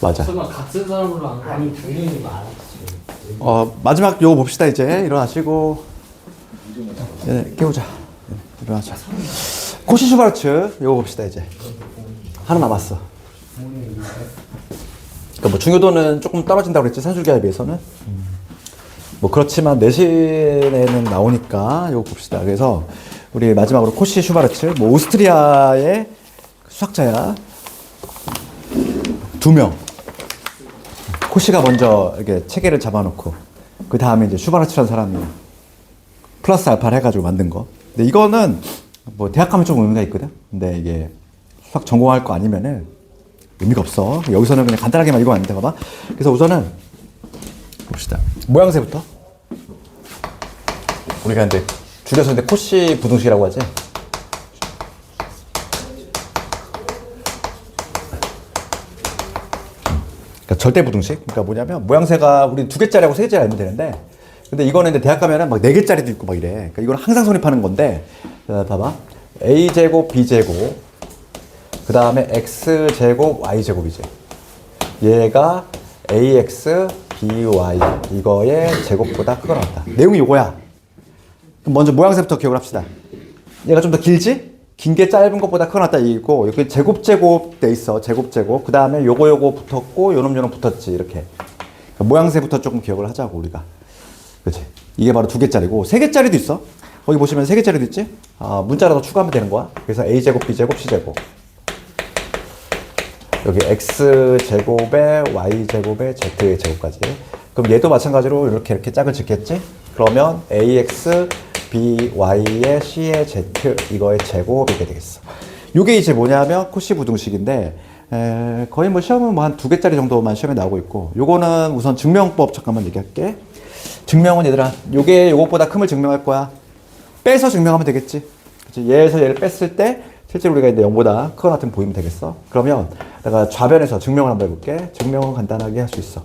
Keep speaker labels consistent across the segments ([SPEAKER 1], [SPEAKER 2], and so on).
[SPEAKER 1] 맞아.
[SPEAKER 2] 설마 같은 사람으로 안 아니 당연히 말았지.
[SPEAKER 1] 어, 마지막 요거 봅시다, 이제. 일어나시고. 네, 깨우자. 네, 일어나자. 코시 슈바르츠, 요거 봅시다, 이제. 하나 남았어. 그러니까 뭐 중요도는 조금 떨어진다고 그랬지, 산술기에 비해서는. 음. 뭐 그렇지만 내신에는 나오니까 요거 봅시다. 그래서 우리 마지막으로 코시 슈바르츠, 뭐 오스트리아의 수학자야. 두 명. 코시가 먼저 이렇게 체계를 잡아놓고 그 다음에 이제 슈바르츠라는 사람이 플러스 알파를 해가지고 만든 거. 근데 이거는 뭐 대학 가면 좀 의미가 있거든. 근데 이게 수학 전공할 거 아니면은 의미가 없어. 여기서는 그냥 간단하게만 돼. 봐봐. 그래서 우선은 봅시다. 모양새부터. 우리가 근데 줄여서 근데 코시 부등식이라고 하지. 그러니까 절대 부등식. 그러니까 뭐냐면 모양새가 우리 두 개짜리하고 세 개짜리 알면 되는데, 근데 이거는 이제 대학 가면은 막 네 개짜리도 있고 막 이래. 그러니까 이건 항상 성립하는 건데, 자, 봐봐. a 제곱 b 제곱, 그 다음에 x 제곱 y 제곱이지. 얘가 ax by 이거의 제곱보다 크거나 같다. 내용이 이거야. 먼저 모양새부터 기억을 합시다. 얘가 좀 더 길지? 긴 게 짧은 것보다 크거나 같다 이고 여기 제곱 제곱 돼 있어. 제곱 제곱. 그 다음에 요거 요거 붙었고 요놈 요놈 붙었지 이렇게. 그러니까 모양새부터 조금 기억을 하자고 우리가. 그렇지 이게 바로 두 개짜리고 세 개짜리도 있어? 거기 보시면 세 개짜리도 있지? 아 문자라도 추가하면 되는 거야. 그래서 a 제곱 b 제곱 c 제곱. 여기 x 제곱에 y 제곱에 z의 제곱까지. 그럼 얘도 마찬가지로 이렇게 이렇게 짝을 짓겠지? 그러면 ax by의 c의 z 이거의 제곱이 게 되겠어. 이게 이제 뭐냐면 코시 부등식인데 에, 거의 뭐 시험은 뭐 한 두 개짜리 정도만 시험에 나오고 있고 요거는 우선 증명법 잠깐만 얘기할게. 증명은 얘들아 요게 요것보다 큼을 증명할 거야. 빼서 증명하면 되겠지. 그치? 얘에서 얘를 뺐을 때 실제로 우리가 이제 0보다 크거나 같은 보이면 되겠어. 그러면 내가 좌변에서 증명을 한번 해볼게. 증명은 간단하게 할 수 있어.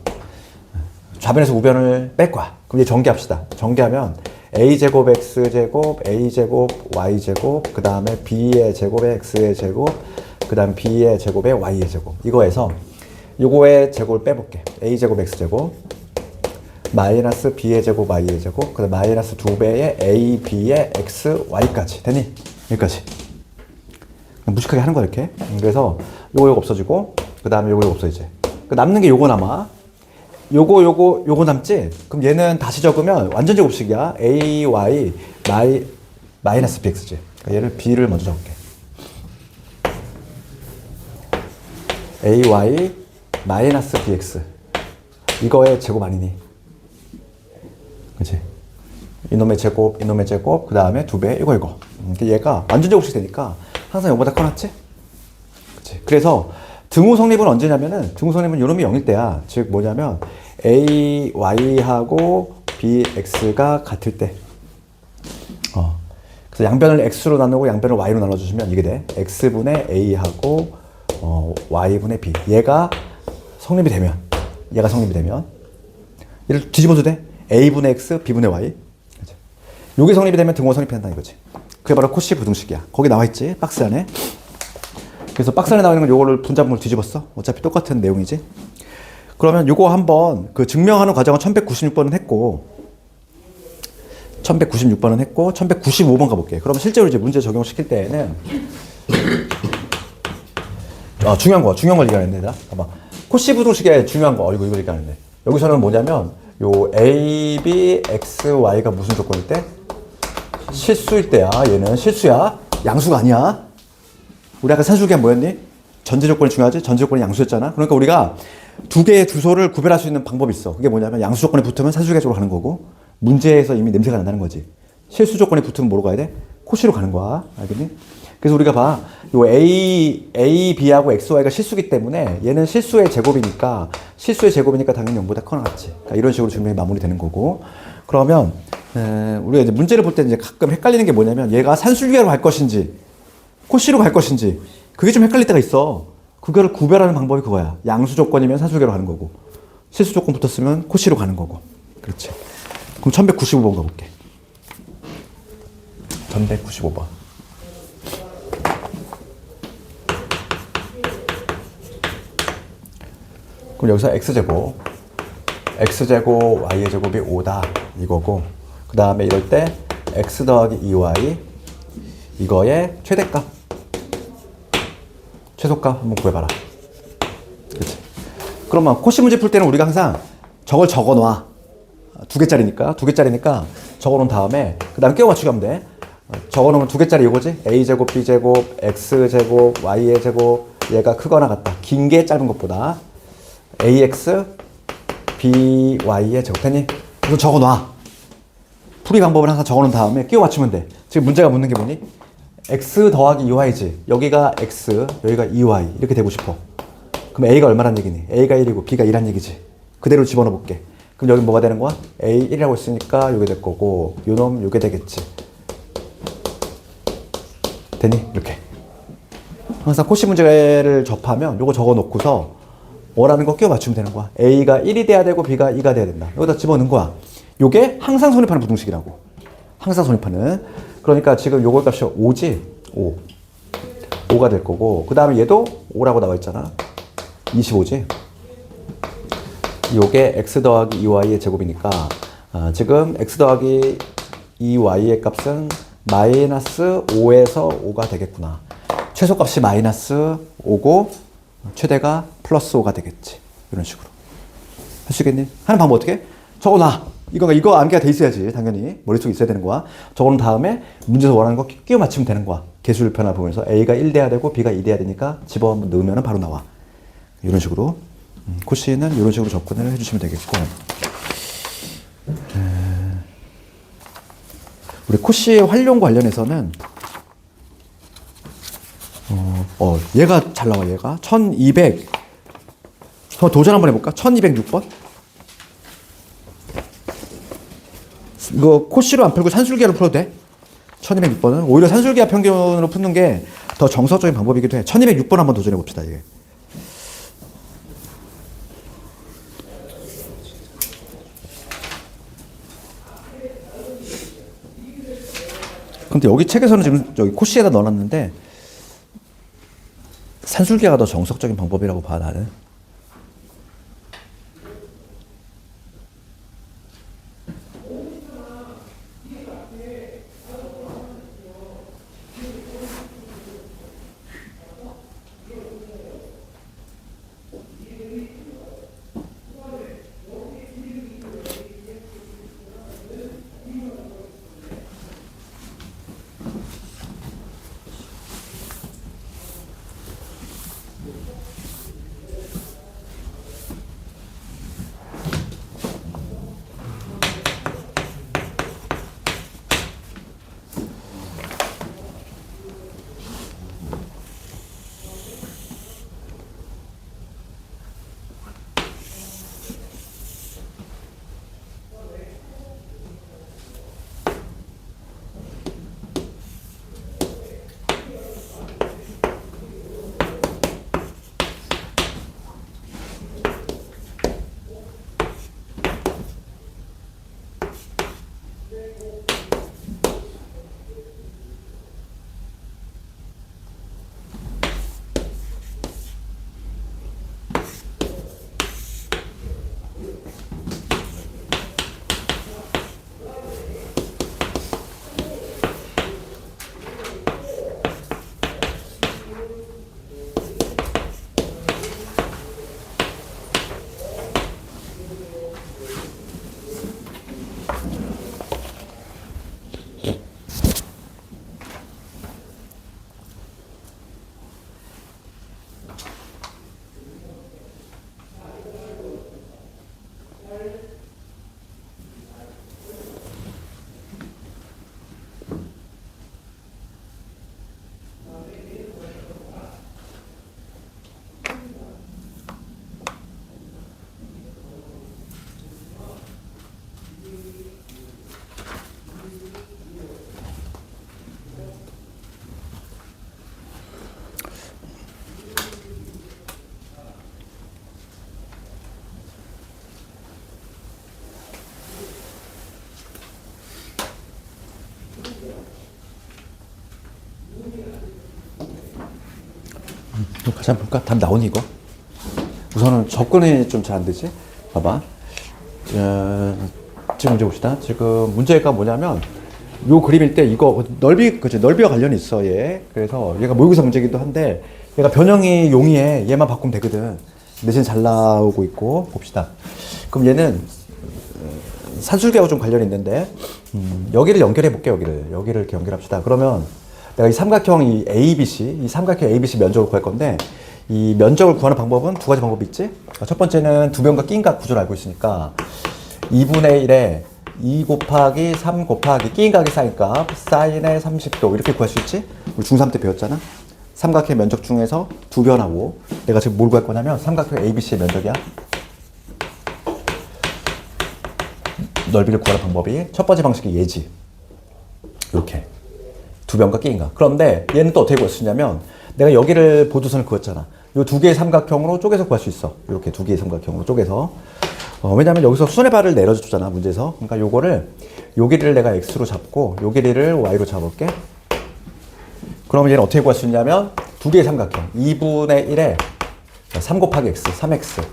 [SPEAKER 1] 좌변에서 우변을 뺄 거야. 그럼 이제 전개합시다. 전개하면 a제곱 x제곱 a제곱 y제곱 그 다음에 b의 제곱에 x의 제곱 그 다음 b의 제곱에 y의 제곱. 이거에서 요거의 제곱을 빼볼게. a제곱 x제곱 마이너스 b의 제곱 y의 제곱 그 다음 마이너스 두 배의 a b의 x y까지. 되니? 여기까지. 무식하게 하는 거야 이렇게. 그래서 요거 요거 없어지고 그 다음에 요거 요거 없어지지 그 남는 게 요거 남아 요거 요거 요거 남지? 그럼 얘는 다시 적으면 완전 제곱식이야. A y 마이 마이너스 bx지. 그러니까 얘를 b를 먼저 적을게. A y 마이너스 bx. 이거의 제곱 아니니? 그치? 이놈의 제곱 이놈의 제곱 그 다음에 두 배 이거 이거. 음, 근데 얘가 완전 제곱식 되니까 항상 이거보다 커놨지? 그치? 그래서 등호 성립은 언제냐면은 등호 성립은 요놈이 0일 때야. 즉 뭐냐면 a y하고 b x가 같을 때. 어. 그래서 양변을 x로 나누고 양변을 y로 나눠 주시면 이게 돼. X분의 a하고 어, y분의 b. 얘가 성립이 되면 얘가 성립이 되면 얘를 뒤집어도 돼. A분의 x b분의 y? 요게 성립이 되면 등호 성립한다 이거지. 그게 바로 코시 부등식이야. 거기 나와 있지? 박스 안에 그래서 박스 안에 나와 있는 건 요거를 분자분을 뒤집었어? 어차피 똑같은 내용이지? 그러면 요거 한번 그 증명하는 과정은 1196번은 했고 1196번은 했고 1195번 가볼게. 그러면 실제로 이제 문제 적용시킬 때에는 아 중요한 거 중요한 걸 얘기하는데 나? 봐봐. 코시 부등식의 중요한 거 어, 이거 이거 얘기하는데. 여기서는 뭐냐면 요 a b x y가 무슨 조건일 때? 실수일 때야 얘는. 실수야? 양수가 아니야 우리 아까 산술기한 뭐였니? 전제 조건이 중요하지? 전제 조건이 양수였잖아. 그러니까 우리가 두 개의 주소를 구별할 수 있는 방법이 있어. 그게 뭐냐면 양수 조건이 붙으면 산술기 쪽으로 가는 거고 문제에서 이미 냄새가 난다는 거지. 실수 조건이 붙으면 뭐로 가야 돼? 코시로 가는 거야. 알겠니? 그래서 우리가 봐, 요 A, A, B하고 X, Y가 실수기 때문에 얘는 실수의 제곱이니까 실수의 제곱이니까 당연히 0보다 커나 같지. 그러니까 이런 식으로 증명이 마무리되는 거고. 그러면 에, 우리가 이제 문제를 볼 때 이제 가끔 헷갈리는 게 뭐냐면 얘가 산술기로 갈 것인지 코시로 갈 것인지 그게 좀 헷갈릴 때가 있어. 그거를 구별하는 방법이 그거야. 양수 조건이면 산술기로 가는 거고 실수 조건 붙었으면 코시로 가는 거고. 그렇지. 그럼 1195번 가볼게. 1195번. 그럼 여기서 x제곱 x제곱 y의 제곱이 5다 이거고 그 다음에 이럴 때 x 더하기 2y 이거의 최대값 최소값 한번 구해봐라. 그치? 그러면 코시 문제 풀 때는 우리가 항상 저걸 적어놔 두 개짜리니까 두 개짜리니까 적어놓은 다음에 그 다음에 끼워 맞추기 하면 돼. 어, 적어놓으면 두 개짜리 이거지? A제곱 b제곱 x제곱 y의 제곱 얘가 크거나 같다. 긴 게 짧은 것보다 ax by의 제곱. 됐니? 이거 적어놔 풀이 방법을 항상 적어놓은 다음에 끼워 맞추면 돼. 지금 문제가 묻는 게 뭐니? X 더하기 2y지 여기가 x 여기가 2y 이렇게 되고 싶어 그럼 a가 얼마란 얘기니? a가 1이고 b가 2란 얘기지 그대로 집어넣어 볼게 그럼 여기 뭐가 되는 거야? a 1이라고 했으니까 요게 될 거고 요놈 요게 되겠지 되니? 이렇게 항상 코시 문제를 접하면 요거 적어 놓고서 원하는 거 끼워 맞추면 되는 거야. A가 1이 돼야 되고 B가 2가 돼야 된다. 여기다 집어넣은 거야. 요게 항상 손입하는 부등식이라고. 항상 손입하는. 그러니까 지금 요거 값이 5지? 5. 5가 될 거고. 그 다음에 얘도 5라고 나와 있잖아. 25지? 요게 x 더하기 2y의 제곱이니까 아, 지금 x 더하기 2y의 값은 마이너스 5에서 5가 되겠구나. 최소값이 마이너스 5고 최대가 플러스 5가 되겠지. 이런 식으로. 할 수 있겠니? 하는 방법 어떻게? 적어놔. 이거, 이거 암기가 돼 있어야지. 당연히. 머릿속에 있어야 되는 거야. 적어놓은 다음에 문제에서 원하는 거 끼- 끼워 맞추면 되는 거야. 개수를 변화 보면서 A가 1 돼야 되고 B가 2 돼야 되니까 집어 넣으면 바로 나와. 이런 식으로. 음, 코시는 이런 식으로 접근을 해주시면 되겠고. 음, 우리 코시의 활용 관련해서는 어, 어, 얘가 잘 나와, 얘가. 1200. 한번 도전 한번 해볼까? 1206번? 이거 코시로 안 풀고 산술기로 풀어도 돼? 1206번은. 오히려 산술기와 평균으로 푸는 게 더 정석적인 방법이기도 해. 1206번 한번 도전해 봅시다, 이게. 근데 여기 책에서는 지금 여기 코시에다 넣어놨는데 산술기가 더 정석적인 방법이라고 봐 나는. 같이 한번 볼까? 답 나오니 이거? 우선은 접근이 좀 잘 안 되지. 봐봐. 어, 지금 문제 봅시다. 지금 문제가 뭐냐면 요 그림일 때 이거 넓이 그지 넓이와 관련이 있어 얘. 그래서 얘가 모의고사 문제기도 한데 얘가 변형이 용이해. 얘만 바꾸면 되거든. 대신 잘 나오고 있고 봅시다. 그럼 얘는 산술계하고 좀 관련이 있는데 음, 여기를 연결해 볼게 여기를 여기를 연결합시다. 그러면 내가 이 삼각형 이 ABC 이 삼각형 ABC 면적을 구할 건데 이 면적을 구하는 방법은 두 가지 방법이 있지. 첫 번째는 두 변과 끼인각 구조를 알고 있으니까 2분의 1에 2 곱하기 3 곱하기 끼인각의 사인값 사인의 30도 이렇게 구할 수 있지. 우리 중3 때 배웠잖아. 삼각형 면적 중에서 두 변하고 내가 지금 뭘 구할 거냐면 삼각형 ABC의 면적이야. 넓이를 구하는 방법이 첫 번째 방식이 예지. 이렇게 두 변과 끼인가. 그런데 얘는 또 어떻게 있냐면 내가 여기를 보조선을 그었잖아. 이 두 개의 삼각형으로 쪼개서 구할 수 있어. 이렇게 두 개의 삼각형으로 쪼개서. 어, 왜냐면 여기서 순의 발을 내려주잖아 문제에서. 그러니까 요거를 요 길이를 내가 x로 잡고 요 길이를 y로 잡을게. 그러면 얘는 어떻게 구할 수 있냐면 두 개의 삼각형 2분의 1에 3 곱하기 x, 3x.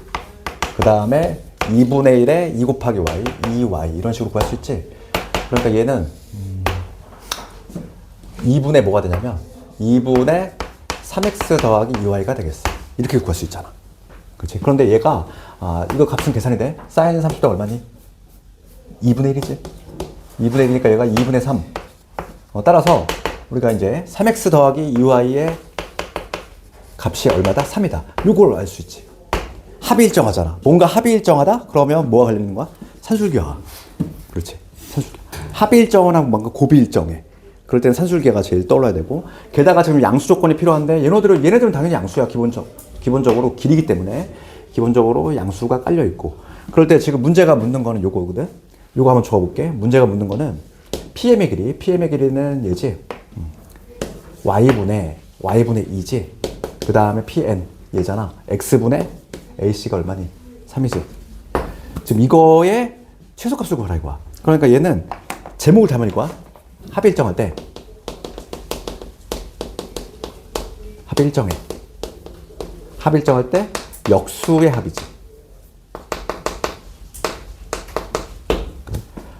[SPEAKER 1] 그 다음에 2분의 1에 2 곱하기 y, 2y 이런 식으로 구할 수 있지. 그러니까 얘는 2분의 뭐가 되냐면 2분의 3x 더하기 2y가 되겠어. 이렇게 구할 수 있잖아. 그렇지? 그런데 얘가 아, 이거 값은 계산이 돼. 사인 30도 얼마니? 2분의 1이지. 2분의 1이니까 얘가 2분의 3. 어, 따라서 우리가 이제 3x 더하기 2y의 값이 얼마다? 3이다. 요걸 알 수 있지. 합이 일정하잖아. 뭔가 합이 일정하다? 그러면 뭐가 걸리는 거야? 산술기화. 그렇지. 산술기. 합이 일정하고 뭔가 곱이 일정해. 그럴 때는 산술기가 제일 떠올라야 되고 게다가 지금 양수 조건이 필요한데 얘네들은 얘네들은 당연히 양수야 기본적 기본적으로 길이기 때문에 기본적으로 양수가 깔려 있고 그럴 때 지금 문제가 묻는 거는 요거거든. 요거 한번 적어 볼게. 문제가 묻는 거는 PM의 길이. PM의 길이는 얘지. 음. y분의 y분의 2지. 그 다음에 pn 얘잖아. x분의 ac가 얼마니? 3이지. 지금 이거의 최소값을 구하라 이거야. 그러니까 얘는 제목을 이거야. 합이 일정할 때 합이 일정해. 합이 일정할 때 역수의 합이지.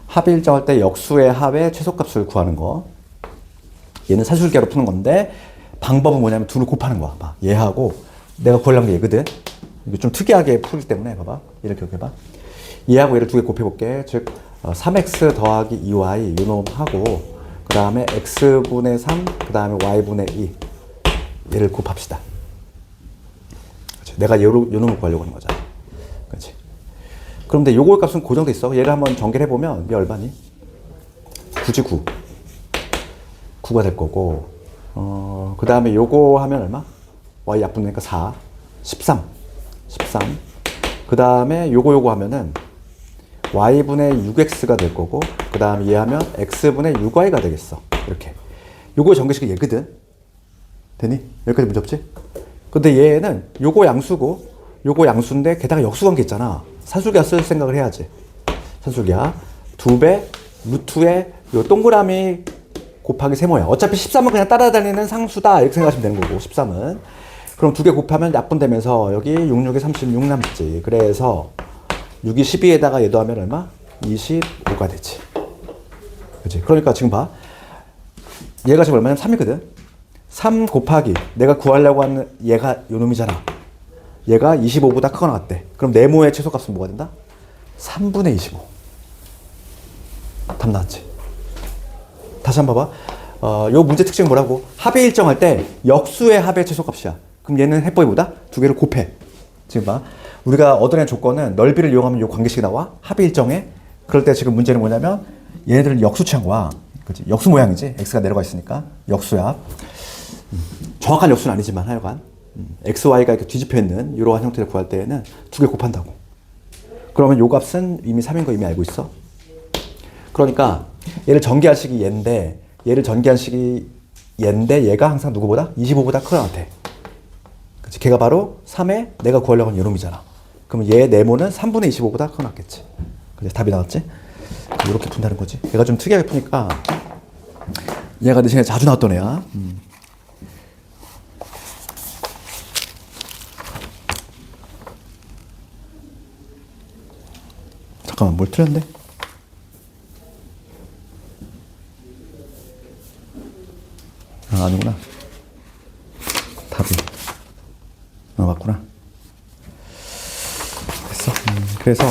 [SPEAKER 1] 합이 일정할 때 역수의 합의 최소값을 구하는 거. 얘는 산술계로 푸는 건데 방법은 뭐냐면 둘을 곱하는 거야. 봐. 얘하고 내가 구하려는 게 얘거든. 이거 좀 특이하게 풀기 때문에 봐봐. 얘를 기억해봐. 얘하고 얘를 두 개 곱해볼게. 즉 어, 3x 더하기 2y 요놈하고 그 다음에 x분의 3, 그 다음에 y분의 2 얘를 곱합시다. 그치? 내가 요로, 요놈을 구하려고 하는 거잖아. 그렇지? 그런데 요거 값은 고정돼 있어. 얘를 한번 전개를 해보면 얘 얼마니? 9지 9. 9가 될 거고 어, 그 다음에 요거 하면 얼마? y 약분되니까 4. 13. 13. 그 다음에 요거 요거 하면은 y분의 6x가 될 거고 그 다음에 얘 하면 x분의 6y가 되겠어. 이렇게. 요거 전개식이 얘거든. 되니? 여기까지 문제 없지? 근데 얘는 요거 양수고 요거 양수인데 게다가 역수관계 있잖아. 산술기하 쓸 생각을 해야지. 산술기하. 두 배, 루트에 요 동그라미 곱하기 세모야. 어차피 13은 그냥 따라다니는 상수다. 이렇게 생각하시면 되는 거고, 13은. 그럼 두 개 곱하면 약분되면서 여기 6, 6에 36 남지. 그래서 6이 12에다가 얘도 하면 얼마? 25가 되지. 그치? 그러니까 지금 봐. 얘가 지금 얼마냐면 3이거든? 3 곱하기 내가 구하려고 하는 얘가 요 놈이잖아. 얘가 25보다 크거나 같대. 그럼 네모의 최소값은 뭐가 된다? 3분의 25. 답 나왔지? 다시 한 번 봐봐. 어, 요 문제 특징이 뭐라고? 합이 일정할 때 역수의 합의 최소값이야. 그럼 얘는 해법이보다 두 개를 곱해. 지금 봐. 우리가 얻어낸 조건은 넓이를 이용하면 요 관계식이 나와. 합이 일정해. 그럴 때 지금 문제는 뭐냐면 얘네들은 역수 취한 거야. 그치? 역수 모양이지. x가 내려가 있으니까. 역수야. 음, 정확한 역수는 아니지만 하여간. 음, x, y가 이렇게 뒤집혀 있는 이러한 형태를 구할 때에는 두 개 곱한다고. 그러면 요 값은 이미 3인 거 이미 알고 있어. 그러니까 얘를 전개할 식이 얘인데 얘를 전개한 식이 얘인데 얘가 항상 누구보다 25보다 크거나 같아. 그치? 걔가 바로 3에 내가 구하려고 하는 요놈이잖아. 그럼 얘 네모는 3분의 25보다 커 낫겠지. 그래서 답이 나왔지? 이렇게 푼다는 거지. 얘가 좀 특이하게 푸니까 얘가 대신에 자주 나왔던 애야. 음. 잠깐만 뭘 틀렸는데? 아, 아니구나. 답이. 그래서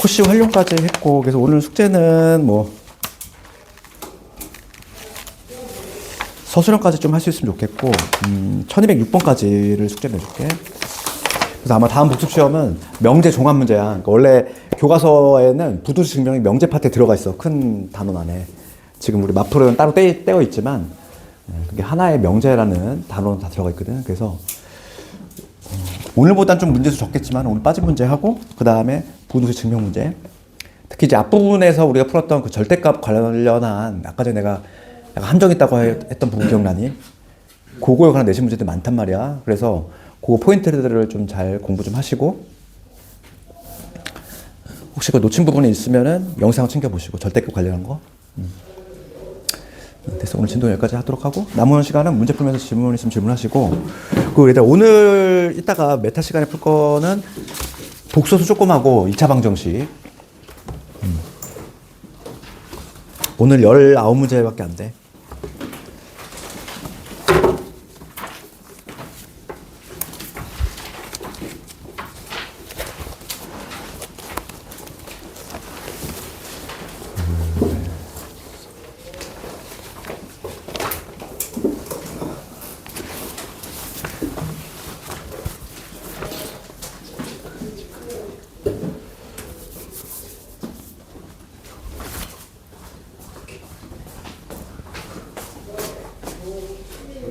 [SPEAKER 1] 코시 활용까지 했고 그래서 오늘 숙제는 뭐 서술형까지 좀 할 수 있으면 좋겠고 음, 1206번까지를 숙제 내줄게. 그래서 아마 다음 복습 시험은 명제 종합 문제야. 그러니까 원래 교과서에는 부두시 증명이 명제 파트에 들어가 있어. 큰 단원 안에. 지금 우리 마플은 따로 떼, 떼어 있지만 예, 그게 하나의 명제라는 단어는 다 들어가 있거든. 그래서 오늘보단 좀 문제도 적겠지만 오늘 빠진 문제 하고 그 다음에 부동산 증명 문제 특히 이제 앞부분에서 우리가 풀었던 그 절대값 관련한 아까 전에 내가 약간 함정 있다고 해- 했던 부분 기억나니? 그거에 관한 내신 문제들 많단 말이야 그래서 그 포인트들을 좀 잘 공부 좀 하시고 혹시 그 놓친 부분이 있으면은 영상 챙겨 보시고 절대값 관련한 거 음. 됐어. 오늘 진도 여기까지 하도록 하고 남은 시간은 문제 풀면서 질문 있으면 질문하시고 그 일단 오늘 이따가 메타 시간에 풀 거는 복소수 조금 하고 2차 방정식. 음. 오늘 19문제밖에 안 돼